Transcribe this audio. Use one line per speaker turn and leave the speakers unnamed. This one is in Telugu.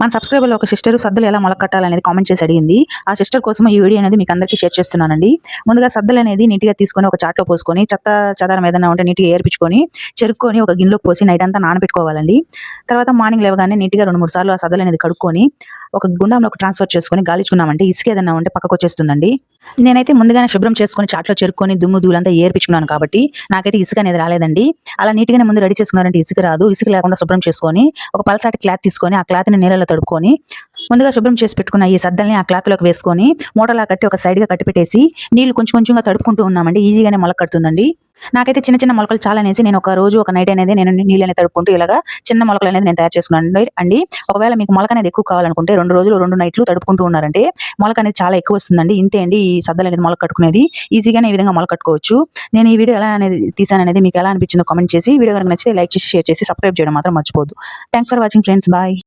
మన సబ్స్క్రైబర్లో ఒక సిస్టర్ సద్దలు ఎలా మొలకట్టాలనేది కామెంట్ చేసి అడిగింది. ఆ సిస్టర్ కోసం ఈ వీడియో అనేది మీకు అందరికీ షేర్ చేస్తున్నానండి. ముందుగా సద్దలు అనేది నీట్గా తీసుకొని ఒక చాట్లో పోసుకొని చెత్త చదరం ఏదైనా ఉంటే నీట్గా ఏర్పించుకొని చెరుక్కొని ఒక గిన్నెలోకి పోసి నైట్ అంతా నానబెట్టుకోవాలండి. తర్వాత మార్నింగ్ లేవగానే నీట్గా రెండు మూడు సార్లు ఆ సద్దలు అనేది కడుక్కొని ఒక గుండంలోకి ట్రాన్స్ఫర్ చేసుకొని గాలించుకున్నామంటే ఇసుక ఏదైనా ఉంటే పక్కకు వచ్చేస్తుందండి. నేనైతే ముందుగానే శుభ్రం చేసుకొని చాట్లో చెరుకొని దుమ్ము దూలంతా ఏర్పించుకున్నాను కాబట్టి నాకైతే ఇసుక అనేది రాలేదండి. అలా నీట్గానే ముందు రెడీ చేసుకున్నారంటే ఇసుక రాదు. ఇసుక లేకుండా శుభ్రం చేసుకొని ఒక పలసాటి క్లాత్ తీసుకొని ఆ క్లాత్ని నీళ్ళలో తడుపుకొని ముందుగా శుభ్రం చేసి పెట్టుకున్న ఈ సద్దల్ని ఆ క్లాత్లోకి వేసుకొని మూటలా కట్టి ఒక సైడ్గా కట్టి పెట్టేసి నీళ్ళు కొంచెం కొంచెంగా తడుపుకుంటూ ఉన్నామండి ఈజీగానే మొలక కడుతుందండి. నాకైతే చిన్న చిన్న మొలకలు చాలా అనేసి నేను ఒక రోజు ఒక నైట్ అనేది నేను నీళ్ళు అనేది తడుపుకుంటూ ఇలాగా చిన్న మొలకలు అనేది నేను తయారు చేసుకున్నాను అండి. ఒకవేళ మీకు మొలక అనేది ఎక్కువ కావాలనుకుంటే రెండు రోజులు రెండు నైట్లు తడుపుకుంటూ ఉన్నారంటే మొలక అనేది చాలా ఎక్కువ వస్తుందండి. ఇంతే అండి ఈ సద్దలు అనేది మొలక కట్టుకునేది. ఈజీగానే ఈ విధంగా మొలక కట్టుకోవచ్చు. నేను ఈ వీడియో ఎలా అనేది తీసాను అనేది మీకు ఎలా అనిపించిందో కామెంట్ చేసి వీడియో కనుక నచ్చితే లైక్ చేసి షేర్ చేసి సబ్స్క్రైబ్ చేయడం మాత్రం మర్చిపోద్దు thanks for watching friends bye